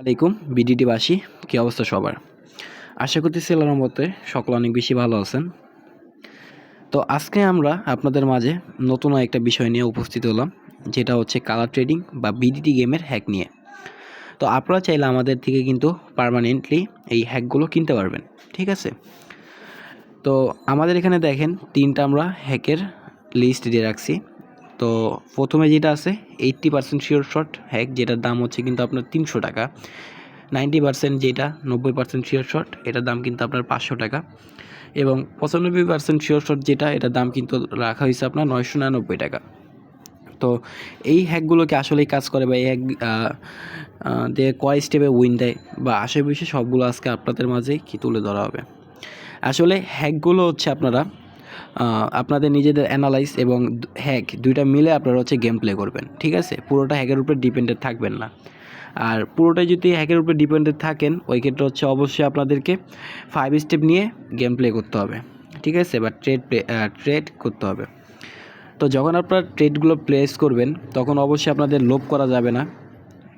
আলাইকুম বিডিটি বিডিটিবাসী কী অবস্থা সবার? আশা করতেছি আল্লাহর মতে সকলে অনেক বেশি ভালো আছেন। তো আজকে আমরা আপনাদের মাঝে নতুন একটা বিষয় নিয়ে উপস্থিত হলাম, যেটা হচ্ছে কালার ট্রেডিং বা বিডিটি গেমের হ্যাক নিয়ে। তো আপনারা চাইলে আমাদের থেকে কিন্তু পার্মানেন্টলি এই হ্যাকগুলো কিনতে পারবেন, ঠিক আছে? তো আমাদের এখানে দেখেন তিনটা আমরা হ্যাকের লিস্ট দিয়ে রাখছি। তো প্রথমে যেটা আছে eighty percent sure shot hack যেটার দাম হচ্ছে কিন্তু আপনার তিনশো টাকা। নাইনটি পার্সেন্ট যেটা, নব্বই পার্সেন্ট শিওর শট এটার দাম কিন্তু আপনার পাঁচশো টাকা। এবং পঁচানব্বই পার্সেন্ট শিওর শট যেটা, এটার দাম কিন্তু রাখা হয়েছে আপনার নয়শো নিরানব্বই টাকা। তো এই হ্যাকগুলোকে আসলেই কাজ করে বা এই হ্যাক দিয়ে কয় স্টেপে উইন দেয় বা আশেপাশে সবগুলো আজকে আপনাদের মাঝেই কি তুলে ধরা হবে। আসলে হ্যাকগুলো হচ্ছে আপনারা আপনাদের নিজেদের অ্যানালাইজ এবং হ্যাক দুইটা মিলে আপনারা হচ্ছে গেম প্লে করবেন, ঠিক আছে? পুরোটা হ্যাকের উপরে ডিপেন্ডেড থাকবেন না। আর পুরোটাই যদি হ্যাকের উপরে ডিপেন্ডেড থাকেন, ওই ক্ষেত্রে হচ্ছে অবশ্যই আপনাদেরকে ফাইভ স্টেপ নিয়ে গেম প্লে করতে হবে, ঠিক আছে? বা ট্রেড ট্রেড করতে হবে। তো যখন আপনারা ট্রেডগুলো প্লেস করবেন, তখন অবশ্যই আপনাদের লোভ করা যাবে না।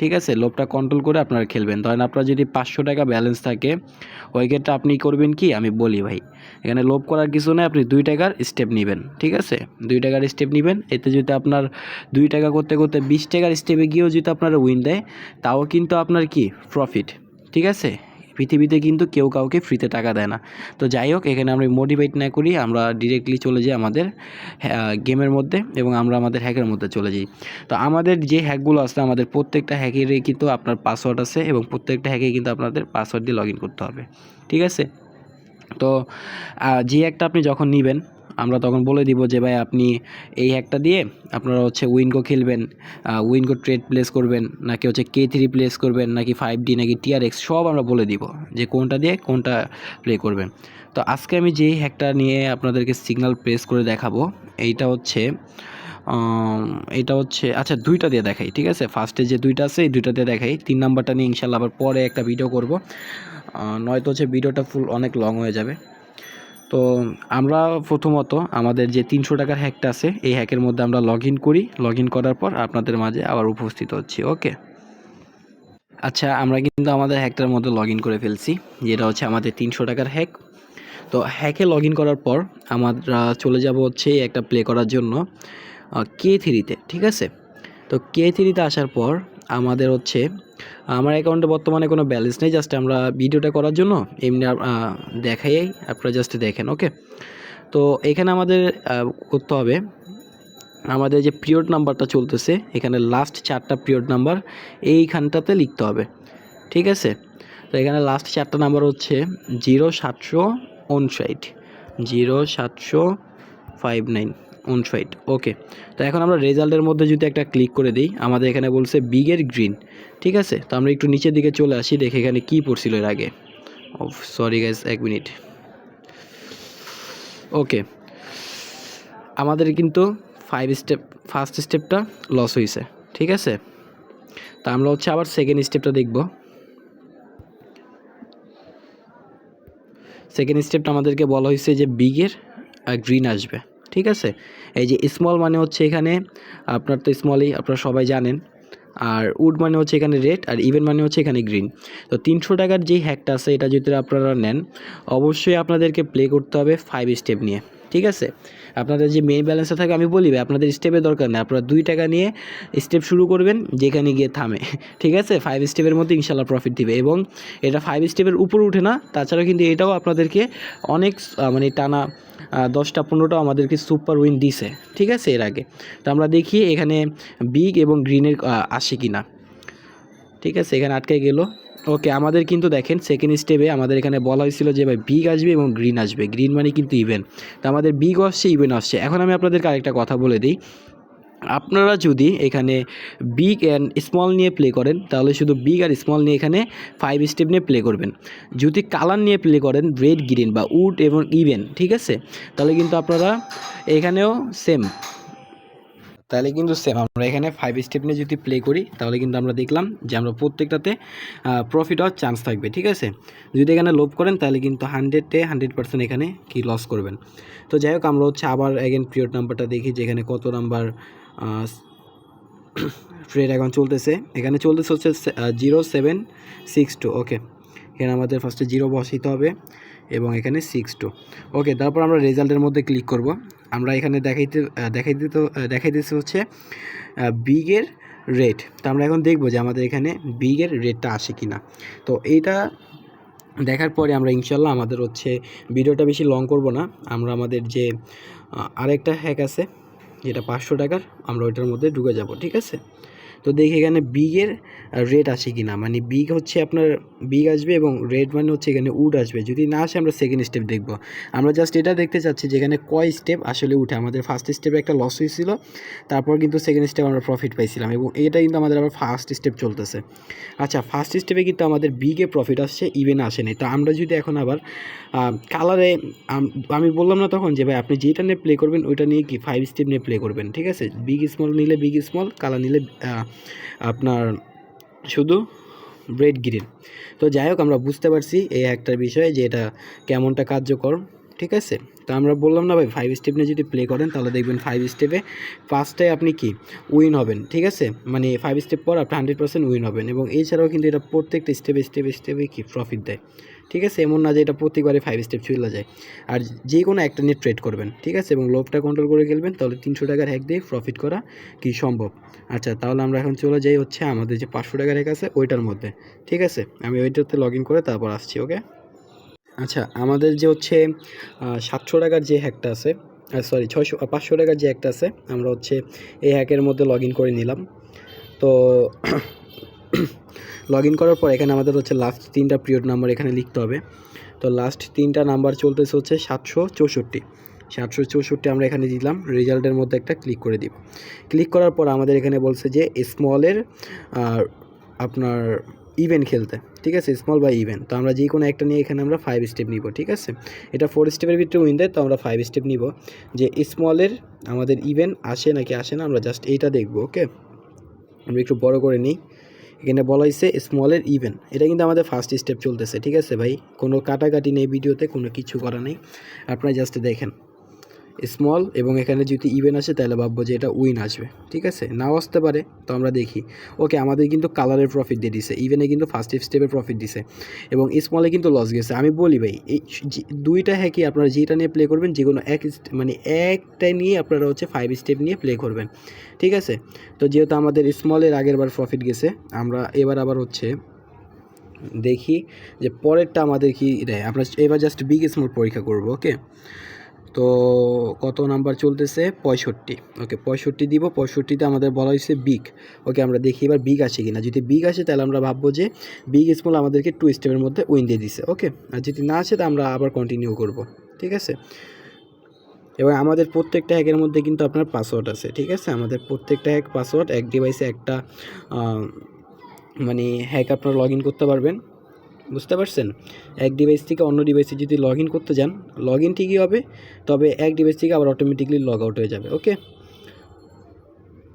ঠিক আছে? লোভটা কন্ট্রোল করে আপনারা খেলবেন। ধরেন আপনার যদি পাঁচশো টাকা ব্যালেন্স থাকে, ওই ক্ষেত্রে আপনি করবেন কি? আমি বলি ভাই, এখানে লোভ করার কিছু নেই, আপনি দুই টাকার স্টেপ নেবেন, ঠিক আছে? দুই টাকার স্টেপ নেবেন, এতে যদি আপনার দুই টাকা করতে করতে বিশ টাকার স্টেপে গিয়েও যদি আপনারা উইন দেয়, তাও কিন্তু আপনার কি? প্রফিট ঠিক আছে? পৃথিবীতে কিন্তু কেউ কাউকে ফ্রিতে টাকা দেয় না। তো যাই হোক, এখানে আমরা মোটিভেট না করি, আমরা ডিরেক্টলি চলে যাই আমাদের গেমের মধ্যে এবং আমরা আমাদের হ্যাকের মধ্যে চলে যাই। তো আমাদের যে হ্যাকগুলো আছে, আমাদের প্রত্যেকটা হ্যাকেরই কিন্তু আপনার পাসওয়ার্ড আছে এবং প্রত্যেকটা হ্যাকে কিন্তু আপনাদের পাসওয়ার্ড দিয়ে লগ করতে হবে। ঠিক আছে? তো যে একটা আপনি যখন নেবেন আমরা তখন বলে দিব যে, ভাই, আপনি এই হ্যাকটা দিয়ে আপনারা হচ্ছে উইনগো খেলবেন উইনগো ট্রেড প্লেস করবেন, নাকি হচ্ছে কে থ্রি প্লেস করবেন, নাকি ফাইভ ডি নাকি টিআরএক্স সব আমরা বলে দিব যে, কোনটা দিয়ে কোনটা প্লে করবেন। তো আজকে আমি যেই হ্যাকটা নিয়ে আপনাদেরকে সিগনাল প্রেস করে দেখাবো, এইটা হচ্ছে এটা হচ্ছে আচ্ছা দুইটা দিয়ে দেখাই, ঠিক আছে? ফার্স্টে যে দুইটা আছে, এই দুইটা দিয়ে দেখাই। তিন নাম্বারটা নিয়ে ইনশাল্লাহ আবার পরে একটা ভিডিও করব। নয়তো হচ্ছে ভিডিওটা ফুল অনেক লং হয়ে যাবে। তো আমরা প্রথমত আমাদের যে তিনশো টাকার হ্যাকটা আছে, এই হ্যাকের মধ্যে আমরা লগ করি। লগ করার পর আপনাদের মাঝে আবার উপস্থিত হচ্ছি, ওকে? আচ্ছা আমরা কিন্তু আমাদের হ্যাকটার মধ্যে লগ করে ফেলছি, যেটা হচ্ছে আমাদের তিনশো টাকার হ্যাক। তো হ্যাকে লগ করার পর আমরা চলে যাব হচ্ছে একটা প্লে করার জন্য কে থ্রিতে ঠিক আছে? তো কে থ্রিতে আসার পর আমাদের হচ্ছে, আমার অ্যাকাউন্টে বর্তমানে কোনো ব্যালেন্স নেই জাস্ট আমরা ভিডিওটা করার জন্য এমনি দেখাই, আপনারা জাস্ট দেখেন ওকে তো এখানে আমাদের করতে হবে, আমাদের যে পিরিয়ড নাম্বারটা চলতেছে, এখানে লাস্ট চারটা পিরিয়ড নাম্বার এইখানটাতে লিখতে হবে, ঠিক আছে? তো এখানে লাস্ট চারটা নাম্বার হচ্ছে জিরো সাতশো উনষাট জিরো সাতশো ফাইভ নাইন উনষাট ওকে তো এখন আমরা রেজাল্টের মধ্যে যদি একটা ক্লিক করে দিই, আমাদের এখানে বলছে বিগের গ্রিন ঠিক আছে? তো আমরা একটু নিচের দিকে চলে আসি, দেখে এখানে কী পড়ছিল এর আগে। সরি গাইজ এক মিনিট ওকে আমাদের কিন্তু ফাইভ স্টেপ ফার্স্ট স্টেপটা লস হয়েছে ঠিক আছে? তা আমরা হচ্ছে আবার সেকেন্ড স্টেপটা দেখব। সেকেন্ড স্টেপটা আমাদেরকে বলা হয়েছে যে বিগের গ্রিন আসবে। ঠিক আছে? এই যে স্মল মানে হচ্ছে এখানে, আপনার তো স্মলই আপনারা সবাই জানেন। আর উড মানে হচ্ছে এখানে রেড আর ইভেন মানে হচ্ছে এখানে গ্রিন তো তিনশো টাকার যে হ্যাকটা আছে, এটা যদি আপনারা নেন, অবশ্যই আপনাদেরকে প্লে করতে হবে ফাইভ স্টেপ নিয়ে। ঠিক আছে? আপনাদের যে মেইন ব্যালেন্সে থাকে, আমি বলি আপনাদের স্টেপের দরকার নেই। আপনারা দুই টাকা নিয়ে স্টেপ শুরু করবেন, যেখানে গিয়ে থামে। ঠিক আছে? ফাইভ স্টেপের মধ্যে ইনশাল্লাহ প্রফিট দিবে। এবং এটা ফাইভ স্টেপের উপর উঠে না তাছাড়া কিন্তু এটাও আপনাদেরকে অনেক মানে টানা দশটা পনেরোটাও আমাদেরকে সুপার উইন দিছে, ঠিক আছে এর আগে। তো আমরা দেখি এখানে বিগ এবং গ্রিনের আসে কি না ঠিক আছে, এখানে আটকে গেল। ওকে আমাদের কিন্তু দেখেন সেকেন্ড স্টেপে আমাদের এখানে বলা হয়েছিল যে ভাই বিগ আসবে এবং গ্রিন আসবে। গ্রিন মানে কিন্তু ইভেন তো আমাদের বিগ আসছে ইভেন আসছে। এখন আমি আপনাদেরকে আরেকটা কথা বলে দিই। আপনারা যদি এখানে বিগ অ্যান্ড স্মল নিয়ে প্লে করেন, তাহলে শুধু বিগ আর স্মল নিয়ে এখানে ফাইভ স্টেপ নিয়ে প্লে করবেন। যদি কালার নিয়ে প্লে করেন রেড গ্রিন বা উড এবং ইভেন ঠিক আছে? তাহলে কিন্তু আপনারা এখানেও সেম তাহলে কিন্তু সেম আমরা এখানে ফাইভ স্টেপ নিয়ে যদি প্লে করি, তাহলে কিন্তু আমরা দেখলাম যে আমরা প্রত্যেকটাতে প্রফিট হওয়ার চান্স থাকবে, ঠিক আছে? যদি এখানে লোভ করেন, তাহলে কিন্তু হান্ড্রেডে হান্ড্রেড পার্সেন্ট এখানে কি লস করবেন। তো যাই হোক, আমরা হচ্ছে আবার অ্যাগেন পিরিয়ড নাম্বারটা দেখি যে এখানে কত নাম্বার ট্রেড এখন চলতেছে। এখানে চলতেছে হচ্ছে zero seven six two okay এখানে আমাদের ফার্স্টে জিরো বসাইতে হবে এবং এখানে সিক্স টু ওকে তারপর আমরা রেজাল্টের মধ্যে ক্লিক করব। আমরা এখানে দেখাইতে আহ, দেখাইতে তো দেখাইতেছে হচ্ছে বিগের রেট তো আমরা এখন দেখব যে আমাদের এখানে বিগের রেটটা আসে কি না তো এইটা দেখার পরে আমরা ইনশাল্লাহ আমাদের হচ্ছে ভিডিওটা বেশি লং করব না। আমরা আমাদের যে আরেকটা হ্যাক আছে যেটা পাঁচশো টাকার আমরা ওইটার মধ্যে ঢুকে যাব ঠিক আছে? তো দেখি এখানে বিগের রেট আসে কি না মানে বিগ হচ্ছে আপনার বিগ আসবে এবং রেড মানে হচ্ছে এখানে উড আসবে। যদি না আসে, আমরা সেকেন্ড স্টেপ দেখব। আমরা জাস্ট এটা দেখতে চাচ্ছি যে এখানে কয় স্টেপ আসলে উঠে। আমাদের ফার্স্ট স্টেপে একটা লস হয়েছিল, তারপর কিন্তু সেকেন্ড স্টেপ আমরা প্রফিট পাইছিলাম এবং এটা কিন্তু আমাদের আবার ফার্স্ট স্টেপ চলতেছে। আচ্ছা ফার্স্ট স্টেপে কিন্তু আমাদের বিগে প্রফিট আসছে ইভেন আসেনি তো আমরা যদি এখন আবার কালারে আমি বললাম না তখন যে ভাই, আপনি যেটা নিয়ে প্লে করবেন, ওইটা নিয়ে কি ফাইভ স্টেপ নিয়ে প্লে করবেন, ঠিক আছে? বিগ স্মল নিলে বিগ স্মল কালার নিলে আপনার শুধু ব্রেড গ্রিন তো যাই হোক, আমরা বুঝতে পারছি এই একটা বিষয়ে যে এটা কেমনটা কার্যকর। ঠিক আছে? তো আমরা বললাম না ভাই ফাইভ স্টেপ নিয়ে যদি প্লে করেন, তাহলে দেখবেন ফাইভ স্টেপে ফার্স্টে আপনি কি? উইন হবেন, ঠিক আছে? মানে ফাইভ স্টেপ পর আপনি হান্ড্রেড পার্সেন্ট উইন হবেন এবং এছাড়াও কিন্তু এটা প্রত্যেকটা স্টেপে স্টেপে স্টেপে কি? প্রফিট দেয়। ঠিক আছে? এমন না যে এটা প্রত্যেকবারে ফাইভ স্টেপ চলে যায়। আর যে কোনো একটা নিয়ে ট্রেড করবেন, ঠিক আছে? এবং লোভটা কন্ট্রোল করে খেলবেন, তাহলে তিনশো টাকার হ্যাক দিয়ে প্রফিট করা কি সম্ভব? আচ্ছা তাহলে আমরা এখন চলে যাই হচ্ছে আমাদের যে পাঁচশো টাকার হ্যাক আছে, ওইটার মধ্যে, ঠিক আছে? আমি ওইটাতে লগ ইন করে তারপর আসছি ওকে আচ্ছা আমাদের যে হচ্ছে সাতশো টাকার যে হ্যাকটা আছে সরি ছয়শো পাঁচশো টাকার যে হ্যাকটা আছে, আমরা হচ্ছে এই হ্যাকের মধ্যে লগ করে নিলাম। তো লগ করার পর এখানে আমাদের হচ্ছে লাস্ট তিনটা পিরিয়ড নাম্বার এখানে লিখতে হবে। তো লাস্ট তিনটা নাম্বার চলতেছে হচ্ছে সাতশো চৌষট্টি। সাতশো চৌষট্টি আমরা এখানে দিলাম রেজাল্টের মধ্যে একটা ক্লিক করে দিব। ক্লিক করার পর আমাদের এখানে বলছে যে স্মলের আপনার ইভেন্ট খেলতে। ঠিক আছে? স্মল বা ইভেন তো আমরা যে কোনো একটা নিয়ে এখানে আমরা ফাইভ স্টেপ নিব, ঠিক আছে? এটা ফোর স্টেপের ভিতরে উইন দেয় তো আমরা ফাইভ স্টেপ নিব। যে স্মলের আমাদের ইভেন আসে নাকি আসে না, আমরা জাস্ট এইটা দেখব ওকে আমরা একটু বড় করে নিই। এখানে বলা হয়েছে স্মলের ইভেন এটা কিন্তু আমাদের ফার্স্ট স্টেপ চলতেছে, ঠিক আছে ভাই? কোনো কাটাকাটি নেই ভিডিওতে, কোনো কিছু করা নেই। আপনারা জাস্ট দেখেন। স্মল এবং এখানে যদি ইভেন আসে তাহলে ভাববো যে এটা উইন আসবে, ঠিক আছে? নাও আসতে পারে, তো আমরা দেখি। ওকে আমাদের কিন্তু কালারের প্রফিট দিয়ে দিছে ইভেনে কিন্তু ফার্স্ট স্টেপে প্রফিট দিছে। এবং স্মলে কিন্তু লস গেছে। আমি বলি ভাই, এই দুইটা হ্যাকই আপনারা যেটা নিয়ে প্লে করবেন যে কোনো এক মানে একটাই নিয়ে আপনারা হচ্ছে ফাইভ স্টেপ নিয়ে প্লে করবেন, ঠিক আছে? তো যেহেতু আমাদের স্মলের আগের বার প্রফিট গেছে, আমরা এবার আবার হচ্ছে দেখি যে পরেরটা আমাদের কি দেয়। আমরা এবার জাস্ট বিগ স্মল পরীক্ষা করব ওকে তো কত নাম্বার চলতেছে? পঁয়ষট্টি। ওকে, পঁয়ষট্টি দিব। পঁয়ষট্টিতে আমাদের বলা হয়েছে বিগ ওকে, আমরা দেখি এবার বিগ আসে কিনা। যদি বিগ আসে, তাহলে আমরা ভাববো যে বিগ স্মল আমাদেরকে টু স্টেপের মধ্যে উইন দিয়ে দিছে। ওকে, আর যদি না আসে তা আমরা আবার কন্টিনিউ করব। ঠিক আছে? এবং আমাদের প্রত্যেকটা হ্যাকের মধ্যে কিন্তু আপনার পাসওয়ার্ড আছে। ঠিক আছে? আমাদের প্রত্যেকটা হ্যাক পাসওয়ার্ড এক ডিভাইসে একটা মানে হ্যাক আপনারা লগ ইন করতে পারবেন। বুঝতে পারছেন? এক ডিভাইস থেকে অন্য ডিভাইসে যদি লগ ইন করতে যান লগ ইন ঠিকই হবে, তবে এক ডিভাইস থেকে আবার অটোমেটিকলি লগ আউট হয়ে যাবে ওকে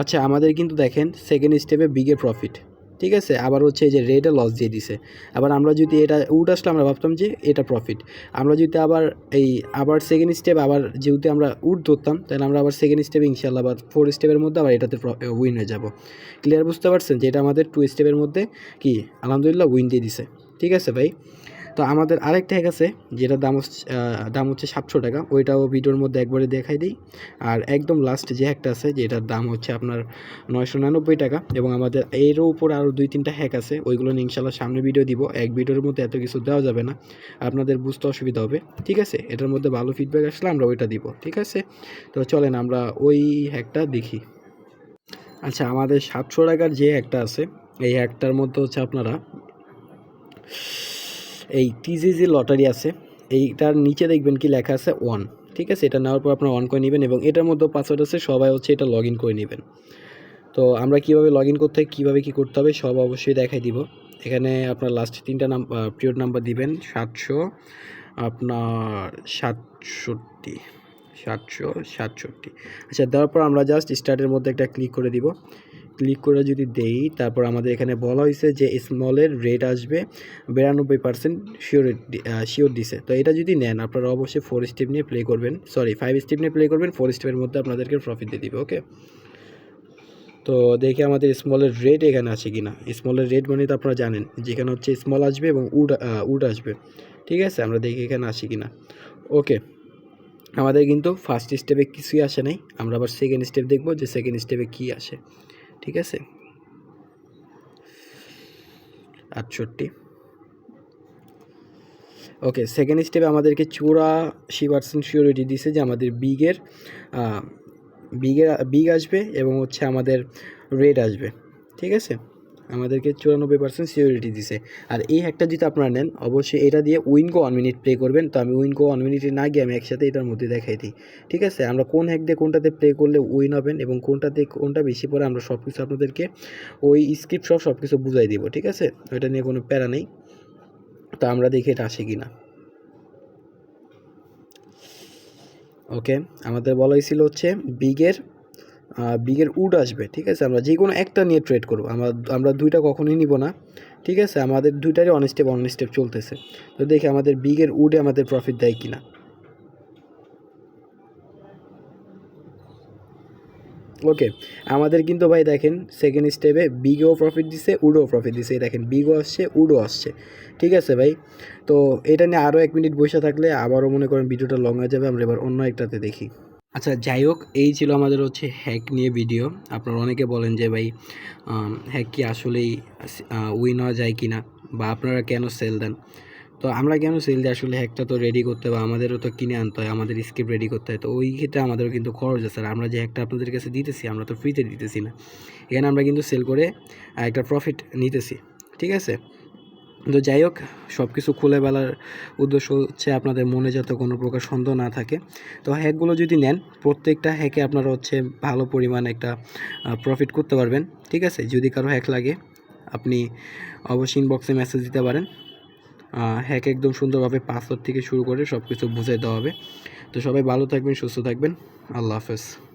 আচ্ছা আমাদের কিন্তু দেখেন সেকেন্ড স্টেপে বিগের প্রফিট ঠিক আছে? আবার হচ্ছে যে রেডে লস দিয়ে দিছে। আবার আমরা যদি এটা উড আসলে আমরা ভাবতাম যে এটা প্রফিট আমরা যদি আবার এই, আবার সেকেন্ড স্টেপ আবার যেহেতু আমরা উড ধরতাম, তাহলে আমরা আবার সেকেন্ড স্টেপে ইনশাল্লাহ আবার ফোর স্টেপের মধ্যে আবার এটাতে উইন হয়ে যাব। ক্লিয়ার বুঝতে পারছেন যে এটা আমাদের টু স্টেপের মধ্যে কি? আলহামদুলিল্লাহ উইন দিয়ে দিছে। ঠিক আছে ভাই? তো আমাদের আরেকটা হ্যাক আছে, যেটার দাম দাম হচ্ছে সাতশো টাকা। ওইটাও ভিডিওর মধ্যে একবারে দেখাই দিই। আর একদম লাস্ট যে হ্যাকটা আছে, যেটার দাম হচ্ছে আপনার নয়শো নিরানব্বই টাকা এবং আমাদের এরও উপর আরও দুই তিনটা হ্যাক আছে, ওইগুলো নিয়ে ইনশাল্লাহ সামনে ভিডিও দিব। এক ভিডিওর মধ্যে এত কিছু দেওয়া যাবে না, আপনাদের বুঝতে অসুবিধা হবে। ঠিক আছে? এটার মধ্যে ভালো ফিডব্যাক আসলে আমরা ওইটা দিব। ঠিক আছে? তো চলেন আমরা ওই হ্যাকটা দেখি। আচ্ছা আমাদের সাতশো টাকার যে হ্যাকটা আছে, এই হ্যাকটার মধ্যে হচ্ছে আপনারা এই টিজিজি লটারি আছে। এইটার নিচে দেখবেন কি লেখা আছে ওয়ান ঠিক আছে? এটা নেওয়ার পর আপনারা অন করে নেবেন এবং এটার মধ্যে পাসওয়ার্ড আছে, সবাই হচ্ছে এটা লগ ইন করে নেবেন। তো আমরা কীভাবে লগ ইন করতে কীভাবে কী করতে হবে, সব অবশ্যই দেখাই দিব। এখানে আপনার লাস্ট তিনটা নাম পিরিয়ড নাম্বার দিবেন, সাতশো, আপনার সাতষট্টি, সাতশো সাতষট্টি। আচ্ছা দেওয়ার পর আমরা জাস্ট স্টার্টের মধ্যে একটা ক্লিক করে দিব। ক্লিক করে যদি দেই, তারপর আমাদের এখানে বলা হয়েছে যে স্মলের রেট আসবে বিরানব্বই পার্সেন্ট শিওর শিওর দিছে। তো এটা যদি নেন, আপনারা অবশ্যই ফোর স্টেপ নিয়ে প্লে করবেন। সরি ফাইভ স্টেপ নিয়ে প্লে করবেন ফোর স্টেপের মধ্যে আপনাদেরকে প্রফিট দিয়ে দিবে ওকে তো দেখি আমাদের স্মলের রেড এখানে আছে কি না স্মলের রেড মানে তো আপনারা জানেন, যেখানে হচ্ছে স্মল আসবে এবং উড উড আসবে। ঠিক আছে? আমরা দেখি এখানে আসি কি না ওকে আমাদের কিন্তু ফার্স্ট স্টেপে কিছুই আসে নাই। আমরা আবার সেকেন্ড স্টেপ দেখব যে সেকেন্ড স্টেপে কী আসে। ঠিক আছে? আটষট্টি। ওকে সেকেন্ড স্টেপে আমাদেরকে চুরাশি পার্সেন্ট সিওরিটি দিছে যে আমাদের বিগের বিগের, বিগ আসবে এবং হচ্ছে আমাদের রেড আসবে, ঠিক আছে? আমাদেরকে চুরানব্বই পার্সেন্ট সিওরিটি দিছে। আর এই হ্যাকটা যদি আপনারা নেন, অবশ্যই এটা দিয়ে উইনকো ওয়ান মিনিট প্লে করবেন। তো আমি উইনকো ওয়ান মিনিটে না গিয়ে আমি একসাথে এটার মধ্যে দেখাই দিই। ঠিক আছে? আমরা কোন হ্যাক দিয়ে কোনটাতে প্লে করলে উইন হবেন এবং কোনটাতে কোনটা বেশি পরে আমরা সব কিছু আপনাদেরকে ওই স্ক্রিপ্ট সব সব কিছু বুঝাই দিব। ঠিক আছে? ওইটা নিয়ে কোনো প্যারা নেই। তো আমরা দেখি এটা আসে কি না ওকে আমাদের বলা হয়েছিল হচ্ছে বিগের বিগের উড আসবে, ঠিক আছে? আমরা যে কোনো একটা নিয়ে ট্রেড করব। আমরা আমরা দুইটা কখনোই নিব না, ঠিক আছে? আমাদের দুইটারই অন স্টেপ অন স্টেপ চলতেছে। তো দেখি আমাদের বিগের উডে আমাদের প্রফিট দেয় কি না ওকে আমাদের কিন্তু ভাই দেখেন সেকেন্ড স্টেপে বিগেও প্রফিট দিছে উডও প্রফিট দিছে। দেখেন বিগও আসছে উডও আসছে, ঠিক আছে ভাই? তো এটা নিয়ে আরও এক মিনিট বসে থাকলে আবারও মনে করেন ভিডিওটা লং হয়ে যাবে। আমরা এবার অন্য একটাতে দেখি। আচ্ছা যাই হোক এই ছিল আমাদের হচ্ছে হ্যাক নিয়ে ভিডিও আপনারা অনেকে বলেন যে, ভাই হ্যাক কি আসলেই উইন হওয়া যায় কি না বা আপনারা কেন সেল দেন? তো আমরা কেন সেল দিই? আসলে হ্যাকটা তো রেডি করতে হবে আমাদেরও তো কিনে আনতে হয়, আমাদের স্ক্রিপ্ট রেডি করতে হয়। তো ওই ক্ষেত্রে আমাদেরও কিন্তু খরচ আছে। আর আমরা যে হ্যাকটা আপনাদের কাছে দিতেছি, আমরা তো ফ্রিতে দিতেছি না। এখানে আমরা কিন্তু সেল করে একটা প্রফিট নিতেছি। ঠিক আছে? তো যাই হোক সব কিছু খুলে বেলার উদ্দেশ্য হচ্ছে আপনাদের মনে যাতে কোনো প্রকার সন্দেহ না থাকে। তো হ্যাকগুলো যদি নেন, প্রত্যেকটা হ্যাকে আপনারা হচ্ছে ভালো পরিমাণ একটা প্রফিট করতে পারবেন। ঠিক আছে? যদি কারও হ্যাক লাগে, আপনি অবশ্যই ইনবক্সে মেসেজ দিতে পারেন। হ্যাক একদম সুন্দরভাবে পাসওয়ার্ড থেকে শুরু করে সব কিছু বুঝাই দেওয়া হবে। তো সবাই ভালো থাকবেন, সুস্থ থাকবেন। আল্লাহ হাফেজ।